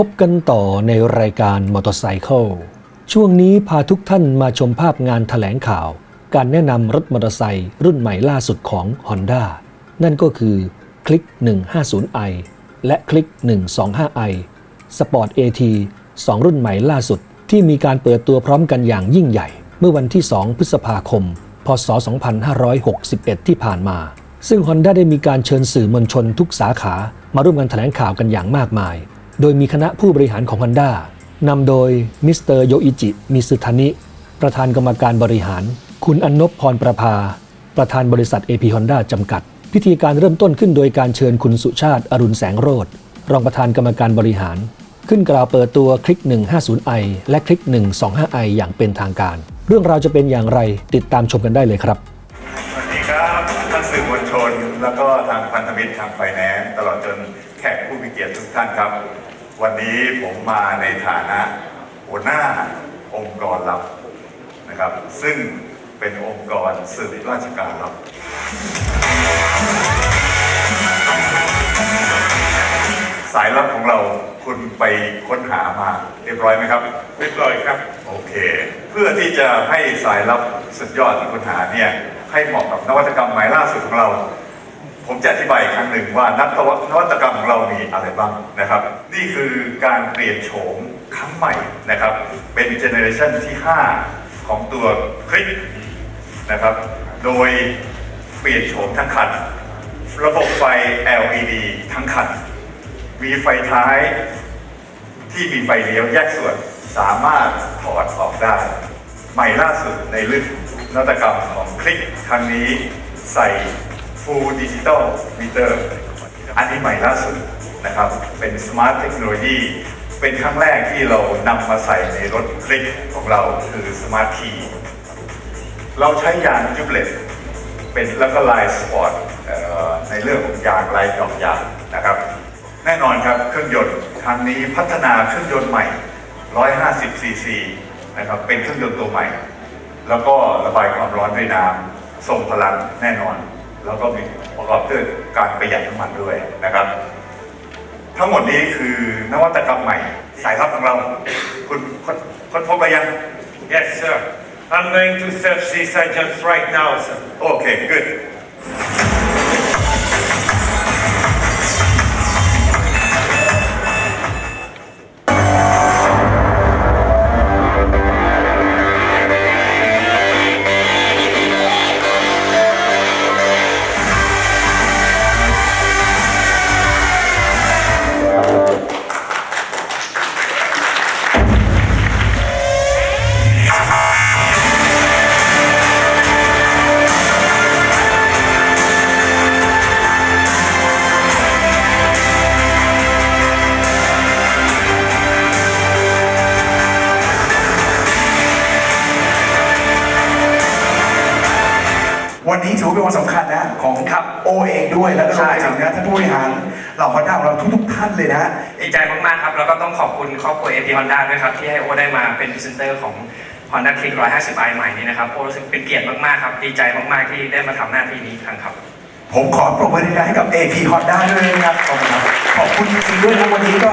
พบกันต่อในรายการมอเตอร์ไซค์ช่วงนี้พาทุกท่านมาชมภาพงานถแถลงข่าว การแนะนำรถมอเตอร์ไซค์รุ่นใหม่ล่าสุดของ Honda นั่นก็คือคลิก 150i และคลิก 125i Sport AT 2 รุ่นใหม่ล่าสุดที่มีการเปิดตัวพร้อมกันอย่างยิ่งใหญ่ เมื่อวันที่ 2 พฤษภาคม พศ 2561 ที่ผ่านมา ซึ่ง Honda ได้มีการเชิญสื่อมวลชนทุกสาขา มาร่วมกันแถลงข่าวกันอย่างมากมาย โดยมีคณะผู้บริหารของ Honda นำโดยมิสเตอร์โยอิจิ มิสุทานิ ประธานกรรมการบริหาร คุณอนนบพรประภา ประธานบริษัท AP Honda จำกัด พิธีการเริ่มต้นขึ้นโดยการเชิญคุณสุชาติ อรุณแสงโรธรองประธานกรรมการบริหาร ขึ้นกล่าวเปิดตัวคลิก 150i และคลิก 125i อย่างเป็นทางการ เรื่องราวจะเป็นอย่างไรติดตามชมกันได้เลยครับ สวัสดีครับท่านสื่อมวลชน แล้วก็ทางพันธมิตรทางไฟแนนซ์ตลอดจนแขกผู้มีเกียรติทุกท่านครับ วันนี้ผมมาในฐานะหัวหน้าองค์กรลับนะครับ ซึ่งเป็นองค์กรสืบราชการลับสายลับของเราคุณไปค้นหามาเรียบร้อยไหมครับเรียบร้อยครับ โอเค เพื่อที่จะให้สายลับสุดยอดที่ค้นหาเนี่ยให้เหมาะกับนวัตกรรมใหม่ล่าสุดของเรา ผมจะอธิบายครั้งหนึ่งว่านักนวัตกรรมของเรามีอะไรบ้างนะครับ นี่คือการเปลี่ยนโฉมครั้งใหม่นะครับ เป็นเจเนอเรชันที่ 5 ของตัวคลิกนะครับ โดยเปลี่ยนโฉมทั้งคัน ระบบไฟ LED ทั้งคัน มีไฟท้ายที่มีไฟเลี้ยวแยกส่วนสามารถถอดออกได้ ใหม่ล่าสุดในรุ่นนวัตกรรมของคลิกครั้งนี้ใส่ Full Digital Meter อันนี้ใหม่ล่าสุดนะครับ เป็น Smart Technology เป็นครั้งแรกที่เรานำมาใส่ในรถคลิกของเราคือ Smart Key เราใช้ยางจูบเลตเป็นแล้วก็ลายสปอร์ตในเรื่องของยางลายดอกยางนะครับ แน่นอนครับเครื่องยนต์ครั้งนี้พัฒนาเครื่องยนต์ใหม่ 150 ซีซีนะครับเป็นเครื่องยนต์ตัวใหม่ แล้วก็ระบายความร้อนด้วยน้ำทรงพลังแน่นอน แล้วก็มีประกอบด้วยการประหยัดน้ำมันด้วยนะครับ ทั้งหมดนี้คือนวัตกรรมใหม่สายลับของเรา คุณคนคนพบอะไปยัง Yes, sir. I'm going to search these items right now, sir. Okay good เหล่าคอนด้าของเราทุกๆท่านเลยนะ ดีใจมากๆครับ แล้วก็ต้องขอบคุณครอบครัว AP Honda ด้วยครับ ที่ให้โอได้มาเป็นพรีเซนเตอร์ของ Honda Click 150i ใหม่นี้นะครับ โอรู้สึกเป็นเกียรติมากๆครับ ดีใจมากๆที่ได้มาทำหน้าที่นี้อีกครั้งครับ ผมขอปรบมือดังๆให้กับ AP Honda ด้วยนะครับขอบคุณครับขอบคุณจริงๆด้วยนะวันนี้ก็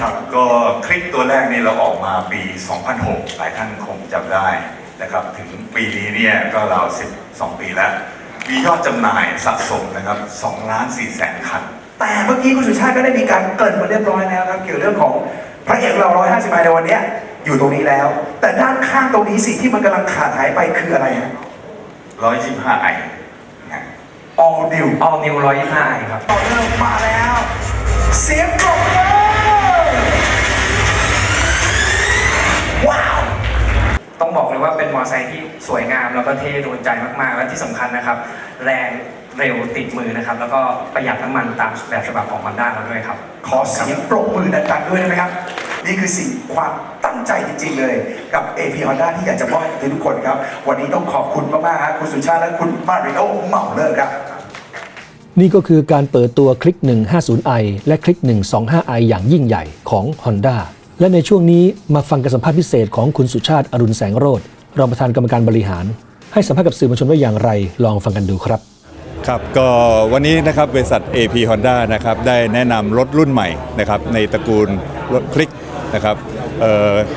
ครับก็คลิกตัวแรกนี่เราออกมาปี 2006 หลายท่านคงจำได้ นะครับถึงปีนี้เนี่ยก็ราว12 ปีแล้ว มียอดจำหน่ายสะสมนะครับ2ล้าน4แสนคัน แต่เมื่อกี้คุณสุชาติก็ได้มีการเกริ่นมาเรียบร้อยแล้วครับ เกี่ยวกับเรื่องของพระเอกเรา 150ไมล์ในวันเนี้ยอยู่ตรงนี้แล้ว แต่ด้านข้างตรงนี้สิ่งที่มันกำลังขาดหายไปคืออะไรฮะ 125ไอนะ All New All New 125i ครับ ต่อเนื่องมาแล้ว เสียงปรบมือ ต้องบอกเลยว่าเป็นมอเตอร์ไซค์ที่สวยงามแล้วก็เท่โดนใจมากๆ และที่สำคัญนะครับ แรงเร็วติดมือนะครับ แล้วก็ประหยัดน้ำมันตามแบบฉบับของ Honda เราด้วยครับ ขอเสียงปรบมือดังๆด้วยได้ไหมครับ นี่คือสิ่งความตั้งใจจริง ๆ เลย กับ AP Honda ที่อยากจะมอบให้ทุกคนครับ วันนี้ต้องขอบคุณมากๆครับคุณสุชาติและคุณมาริโอเหมาเลอร์ครับนี่ก็คือการเปิดตัวคลิก 150i และคลิก 125i อย่างยิ่งใหญ่ของ Honda และในช่วงนี้มาฟังการสัมภาษณ์พิเศษของคุณสุชาติอรุณแสงโรธรองประธานกรรมการบริหาร ให้สัมภาษณ์กับสื่อมวลชนว่าอย่างไร ลองฟังกันดูครับ ครับก็วันนี้นะครับบริษัท AP Honda นะครับได้แนะนำรถรุ่นใหม่นะครับในตระกูลรถคลิกนะครับ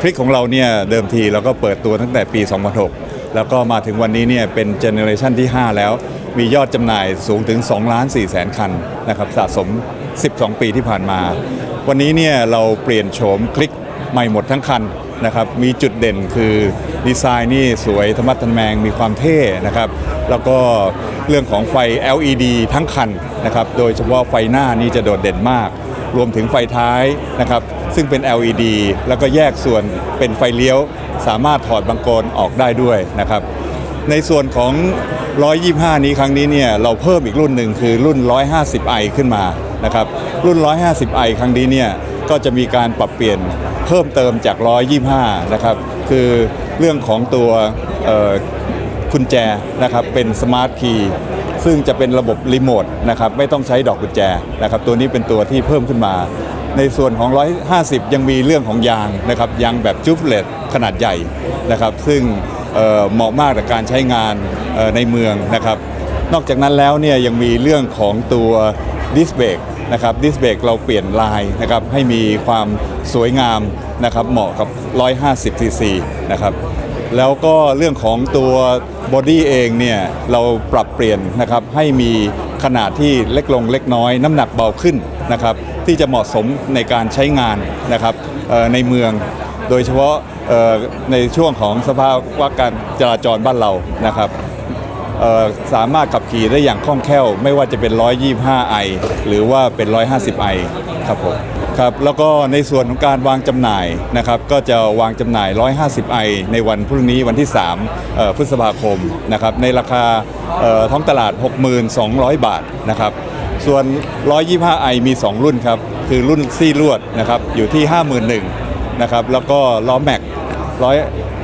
คลิกของเราเนี่ยเดิมทีเราก็เปิดตัวตั้งแต่ปี 2006 แล้วก็มาถึงวันนี้เนี่ยเป็นเจเนอเรชันที่ 5 แล้ว มียอดจำหน่ายสูงถึง 2 ล้าน4แสนคันนะครับสะสม 12 ปีที่ผ่านมา วันนี้เนี่ยเราเปลี่ยนโฉมคลิกใหม่หมดทั้งคันนะครับมีจุดเด่นคือดีไซน์นี่สวยธรรมัดทะแมงมีความเท่นะครับ แล้วก็เรื่องของไฟ LED ทั้งคันนะครับโดยเฉพาะไฟหน้านี่จะโดดเด่นมาก รวมถึงไฟท้ายนะครับซึ่งเป็น LED แล้วก็แยกส่วนเป็นไฟเลี้ยว สามารถถอดบังโกนออกได้ด้วยนะครับ ในส่วนของ 125 นี้ครั้งนี้เนี่ยเราเพิ่มอีกรุ่นหนึ่งคือรุ่น 150i ขึ้นมา นะครับรุ่น 150i ครั้งนี้เนี่ยก็จะมีการปรับเปลี่ยนเพิ่มเติมจาก 125 นะครับคือเรื่องของตัวเอ่อกุญแจนะครับเป็นสมาร์ทคีย์ซึ่งจะเป็นระบบรีโมทนะครับไม่ต้องใช้ดอกกุญแจนะครับตัวนี้เป็นตัวที่เพิ่มขึ้นมา ในส่วนของ 150 ยังมีเรื่องของยางนะครับยางแบบจูฟเลตขนาดใหญ่นะครับซึ่งเหมาะมากกับการใช้งานในเมืองนะครับนอกจากนั้นแล้วเนี่ยยังมีเรื่องของตัวดิสเบรก นะครับดิสเบรกเราเปลี่ยนลายนะครับให้มีความสวยงามนะครับเหมาะกับ 150 ซีซีนะครับแล้วก็เรื่องของตัวบอดี้เองเนี่ยเราปรับเปลี่ยนนะครับให้มีขนาดที่เล็กลงเล็กน้อย น้ำหนักเบาขึ้นนะครับที่จะเหมาะสมในการใช้งานนะครับในเมือง โดยเฉพาะในช่วงของสภาพว่าการจราจรบ้านเรานะครับ สามารถขับขี่ได้อย่างคล่องแคล่ว ไม่ว่าจะเป็น 125i หรือว่าเป็น 150i ครับผมครับแล้วก็ในส่วนของการวางจำหน่ายนะครับก็จะวางจำหน่าย 150i ในวันพรุ่งนี้วันที่3พฤษภาคมนะครับในราคาท้องตลาด 62,000 บาทนะครับส่วน 125i มี 2 รุ่นครับคือรุ่นซี่ลวดนะครับอยู่ที่ 51,000นะครับแล้วก็ล้อแม็กร้อย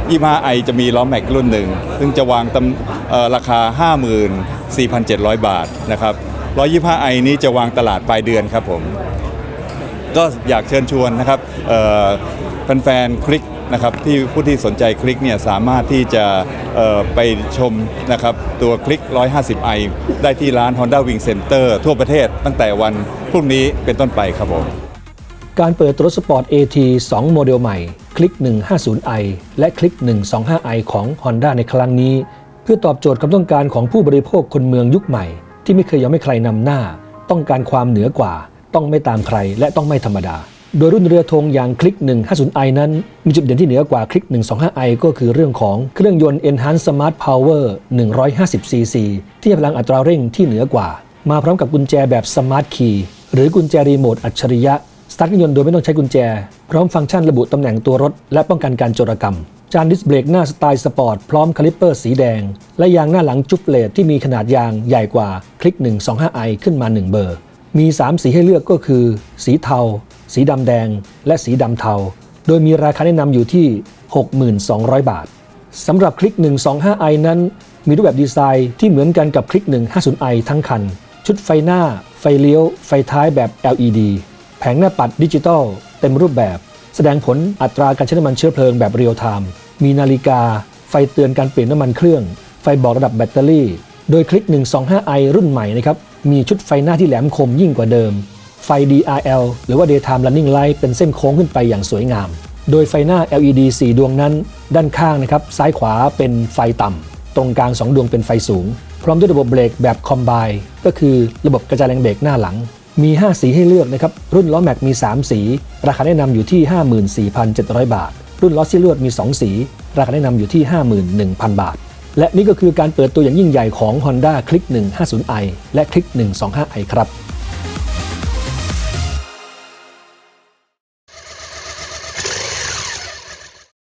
25i จะมีล้อแม็กรุ่นหนึ่ง ซึ่งจะวางตำเอ่อราคา 54,700 บาทนะครับ 125i นี้จะวางตลาดปลายเดือนครับผม ก็อยากเชิญชวนนะครับแฟนๆคลิกนะครับที่ผู้ที่สนใจคลิกเนี่ยสามารถที่จะไปชมนะครับตัวคลิก 150i ได้ที่ร้าน Honda Wing Center ทั่วประเทศตั้งแต่วันพรุ่งนี้เป็นต้นไปครับผม การเปิดรถสปอร์ต AT 2 โมเดลใหม่ คลิก 150i และคลิก 125i ของ Honda ในครั้งนี้ เพื่อตอบโจทย์ความต้องการของผู้บริโภคคนเมืองยุคใหม่ ที่ไม่เคยยอมให้ใครนำหน้า ต้องการความเหนือกว่า ต้องไม่ตามใครและต้องไม่ธรรมดา โดยรุ่นเรือธงอย่างคลิก 150i นั้น มีจุดเด่นที่เหนือกว่าคลิก 125i ก็คือเรื่องของเครื่องยนต์ Enhanced Smart Power 150cc ที่ให้พลังอัตราเร่งที่เหนือกว่า มาพร้อมกับกุญแจแบบ Smart Key หรือกุญแจรีโมทอัจฉริยะ ตาร์ทเครื่องยนต์โดยไม่ต้องใช้กุญแจ พร้อมฟังก์ชันระบุตำแหน่งตัวรถ และป้องกันการโจรกรรม จานดิสเบรกหน้าสไตล์สปอร์ตพร้อมคาลิปเปอร์สีแดง และยางหน้าหลังจุบเลตที่มีขนาดยางใหญ่กว่าคลิก 125i ขึ้นมา 1 เบอร์ มี 3 สีให้เลือกก็คือ สีเทา สีดำแดง และสีดำเทา โดยมีราคาแนะนำอยู่ที่ 6200 บาทสำหรับคลิก 125i นั้น มีรูปแบบดีไซน์ที่เหมือนกันกับคลิก 150i ทั้งคัน ชุดไฟหน้า ไฟเลี้ยว ไฟท้ายแบบ LED แผงหน้าปัดดิจิตอลเต็มรูปแบบ แสดงผลอัตราการใช้น้ำมันเชื้อเพลิงแบบเรียลไทม์มีนาฬิกา ไฟเตือนการเปลี่ยนน้ำมันเครื่อง ไฟบอกระดับแบตเตอรี่ โดยคลิก 125i รุ่นใหม่นะครับมีชุดไฟหน้าที่แหลมคมยิ่งกว่าเดิม ไฟ DRL หรือว่า Daytime Running Light เป็นเส้นโค้งขึ้นไปอย่างสวยงาม โดยไฟหน้า LED 4 ดวงนั้น ด้านข้างนะครับซ้ายขวาเป็นไฟต่ำตรงกลาง 2 ดวงเป็นไฟสูง พร้อมด้วยระบบเบรกแบบคอมไบก็คือระบบกระจายแรงเบรกหน้าหลัง มี 5 สีให้เลือกนะครับ รุ่นล้อแม็กมี 3 สี ราคาแนะนำอยู่ที่ 54,700 บาท รุ่นล้อซี่ลวดมี 2 สี ราคาแนะนำอยู่ที่ 51,000 บาท และนี่ก็คือการเปิดตัวอย่างยิ่งใหญ่ของ Honda Click 150i และ Click 125i ครับ